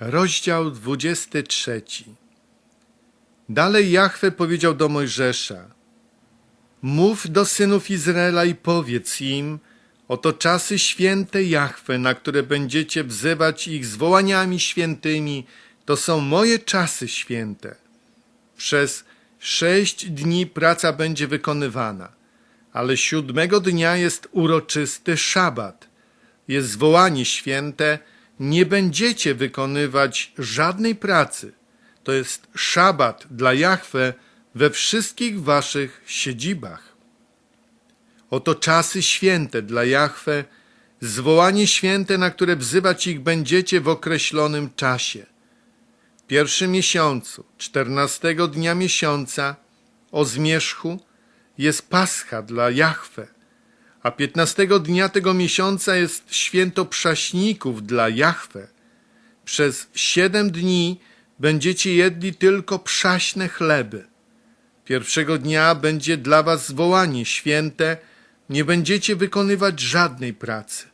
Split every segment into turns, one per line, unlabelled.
Rozdział 23 Dalej Jahwe powiedział do Mojżesza Mów do synów Izraela i powiedz im Oto czasy święte Jahwe, na które będziecie wzywać ich zwołaniami świętymi, to są moje czasy święte. Przez sześć dni praca będzie wykonywana, ale siódmego dnia jest uroczysty szabat. Jest zwołanie święte, nie będziecie wykonywać żadnej pracy. To jest szabat dla Jahwe we wszystkich waszych siedzibach. Oto czasy święte dla Jahwe, zwołanie święte, na które wzywać ich będziecie w określonym czasie. W pierwszym miesiącu, czternastego dnia miesiąca, o zmierzchu, jest Pascha dla Jahwe, a piętnastego dnia tego miesiąca jest święto przaśników dla Jahwe. Przez siedem dni będziecie jedli tylko przaśne chleby. Pierwszego dnia będzie dla was zwołanie święte, nie będziecie wykonywać żadnej pracy.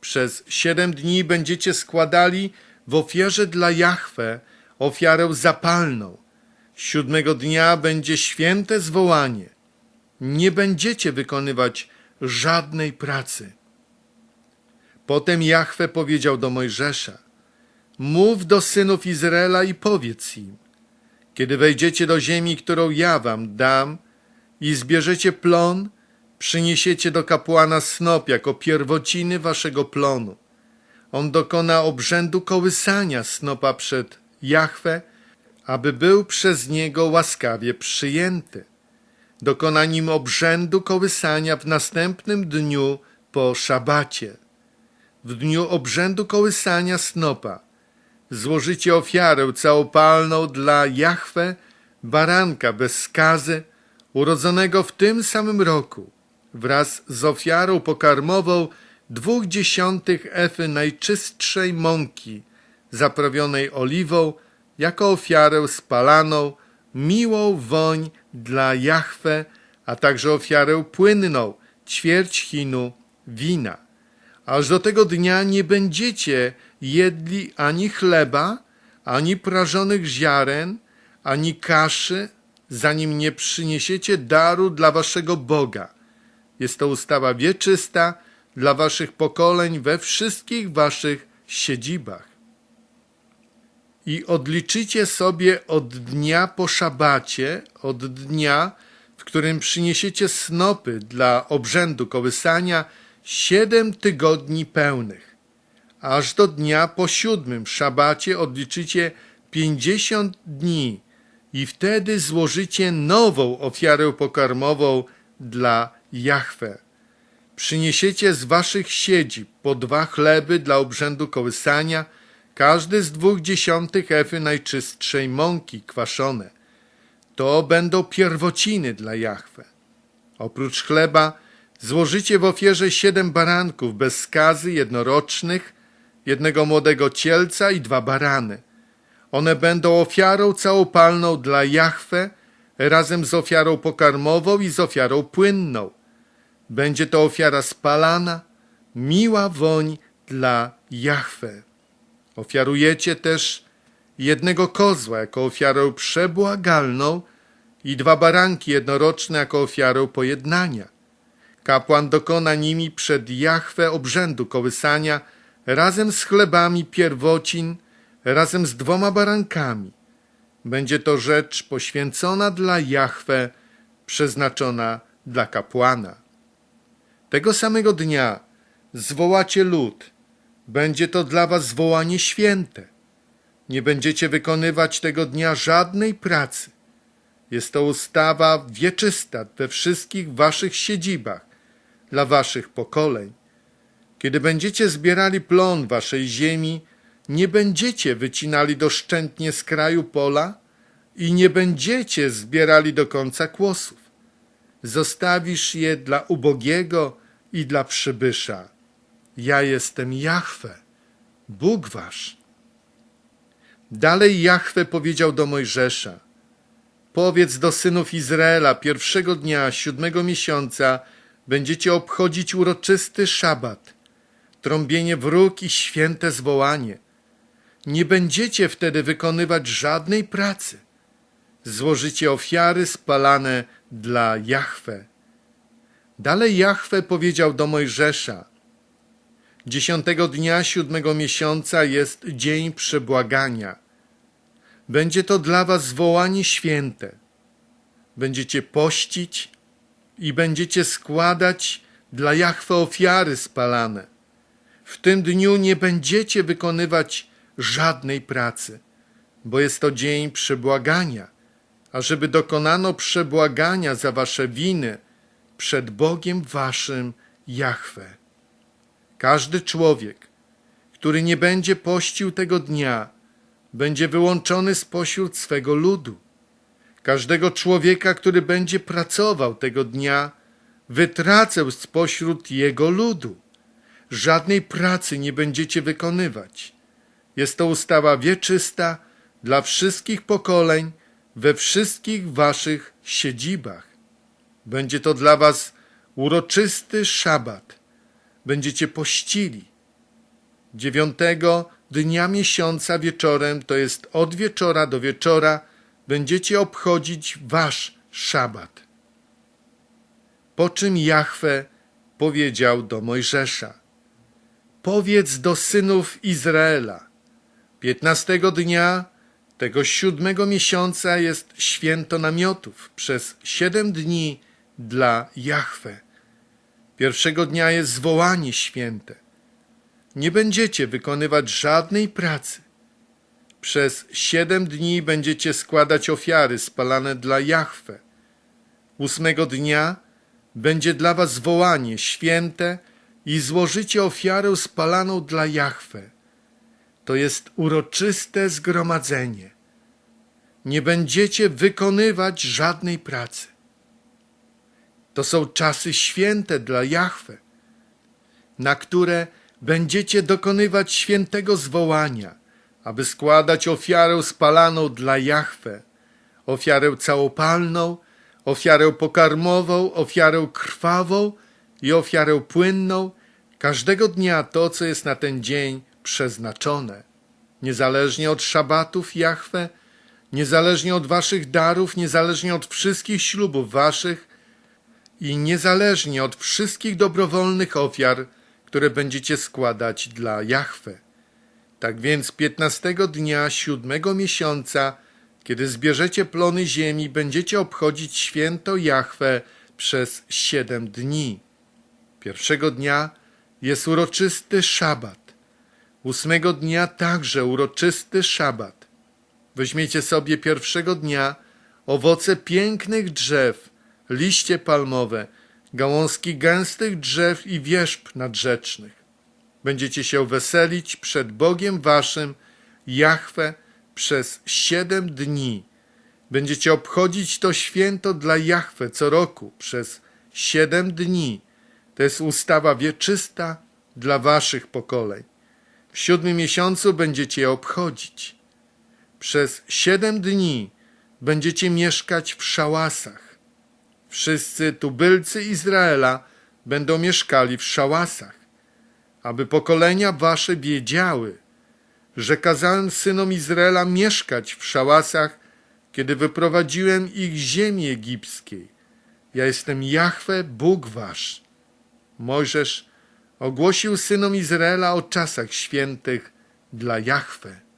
Przez siedem dni będziecie składali w ofierze dla Jahwe ofiarę zapalną. Siódmego dnia będzie święte zwołanie. Nie będziecie wykonywać żadnej pracy. Potem Jahwe powiedział do Mojżesza: Mów do synów Izraela i powiedz im: Kiedy wejdziecie do ziemi, którą ja wam dam, i zbierzecie plon, przyniesiecie do kapłana snop jako pierwociny waszego plonu. On dokona obrzędu kołysania snopa przed Jahwe, aby był przez niego łaskawie przyjęty. Dokona nim obrzędu kołysania w następnym dniu po szabacie. W dniu obrzędu kołysania snopa złożycie ofiarę całopalną dla Jahwe, baranka bez skazy, urodzonego w tym samym roku, wraz z ofiarą pokarmową dwóch dziesiątych efy najczystszej mąki, zaprawionej oliwą, jako ofiarę spalaną, miłą woń dla Jahwe, a także ofiarę płynną, ćwierć chinu wina. Aż do tego dnia nie będziecie jedli ani chleba, ani prażonych ziaren, ani kaszy, zanim nie przyniesiecie daru dla waszego Boga. Jest to ustawa wieczysta dla waszych pokoleń we wszystkich waszych siedzibach. I odliczycie sobie od dnia po szabacie, od dnia, w którym przyniesiecie snopy dla obrzędu kołysania, siedem tygodni pełnych. Aż do dnia po siódmym szabacie odliczycie pięćdziesiąt dni i wtedy złożycie nową ofiarę pokarmową dla Jahwe. Przyniesiecie z waszych siedzib po dwa chleby dla obrzędu kołysania, każdy z dwóch dziesiątych efy najczystszej mąki kwaszone. To będą pierwociny dla Jahwe. Oprócz chleba złożycie w ofierze siedem baranków bez skazy jednorocznych, jednego młodego cielca i dwa barany. One będą ofiarą całopalną dla Jahwe razem z ofiarą pokarmową i z ofiarą płynną. Będzie to ofiara spalana, miła woń dla Jahwe. Ofiarujecie też jednego kozła jako ofiarę przebłagalną i dwa baranki jednoroczne jako ofiarę pojednania. Kapłan dokona nimi przed Jahwe obrzędu kołysania razem z chlebami pierwocin, razem z dwoma barankami. Będzie to rzecz poświęcona dla Jahwe, przeznaczona dla kapłana. Tego samego dnia zwołacie lud. Będzie to dla was zwołanie święte. Nie będziecie wykonywać tego dnia żadnej pracy. Jest to ustawa wieczysta we wszystkich waszych siedzibach, dla waszych pokoleń. Kiedy będziecie zbierali plon waszej ziemi, nie będziecie wycinali doszczętnie z kraju pola i nie będziecie zbierali do końca kłosów. Zostawisz je dla ubogiego i dla przybysza. Ja jestem Jahwe, Bóg wasz. Dalej Jahwe powiedział do Mojżesza: Powiedz do synów Izraela, pierwszego dnia siódmego miesiąca będziecie obchodzić uroczysty szabat, trąbienie wróg i święte zwołanie. nie będziecie wtedy wykonywać żadnej pracy. Złożycie ofiary spalane dla Jahwe. Dalej Jahwe powiedział do Mojżesza: Dziesiątego dnia siódmego miesiąca jest dzień przebłagania. Będzie to dla was zwołanie święte. Będziecie pościć i będziecie składać dla Jahwe ofiary spalane. W tym dniu nie będziecie wykonywać żadnej pracy, bo jest to dzień przebłagania, ażeby dokonano przebłagania za wasze winy przed Bogiem waszym Jahwe. Każdy człowiek, który nie będzie pościł tego dnia, będzie wyłączony spośród swego ludu. Każdego człowieka, który będzie pracował tego dnia, wytracę spośród jego ludu. Żadnej pracy nie będziecie wykonywać. Jest to ustawa wieczysta dla wszystkich pokoleń we wszystkich waszych siedzibach. Będzie to dla was uroczysty szabat. Będziecie pościli. Dziewiątego dnia miesiąca wieczorem, to jest od wieczora do wieczora, będziecie obchodzić wasz szabat. Po czym Jahwe powiedział do Mojżesza: Powiedz do synów Izraela: Piętnastego dnia tego siódmego miesiąca jest święto namiotów przez siedem dni dla Jahwe. Pierwszego dnia jest zwołanie święte. Nie będziecie wykonywać żadnej pracy. Przez siedem dni będziecie składać ofiary spalane dla Jahwe. Ósmego dnia będzie dla was wołanie święte i złożycie ofiarę spalaną dla Jahwe. To jest uroczyste zgromadzenie. Nie będziecie wykonywać żadnej pracy. To są czasy święte dla Jahwe, na które będziecie dokonywać świętego zwołania, aby składać ofiarę spalaną dla Jahwe, ofiarę całopalną, ofiarę pokarmową, ofiarę krwawą i ofiarę płynną, każdego dnia to, co jest na ten dzień przeznaczone. Niezależnie od szabatów Jahwe, niezależnie od waszych darów, niezależnie od wszystkich ślubów waszych i niezależnie od wszystkich dobrowolnych ofiar, które będziecie składać dla Jahwe. Tak więc piętnastego dnia siódmego miesiąca, kiedy zbierzecie plony ziemi, będziecie obchodzić święto Jahwe przez siedem dni. Pierwszego dnia jest uroczysty szabat. Ósmego dnia także uroczysty szabat. Weźmiecie sobie pierwszego dnia owoce pięknych drzew, liście palmowe, gałązki gęstych drzew i wierzb nadrzecznych. Będziecie się weselić przed Bogiem waszym, Jahwe, przez siedem dni. Będziecie obchodzić to święto dla Jahwe co roku przez siedem dni. To jest ustawa wieczysta dla waszych pokoleń. W siódmym miesiącu będziecie je obchodzić. Przez siedem dni będziecie mieszkać w szałasach. Wszyscy tubylcy Izraela będą mieszkali w szałasach, aby pokolenia wasze wiedziały, że kazałem synom Izraela mieszkać w szałasach, kiedy wyprowadziłem ich z ziemi egipskiej. Ja jestem Jahwe, Bóg wasz. Mojżesz ogłosił synom Izraela o czasach świętych dla Jahwe.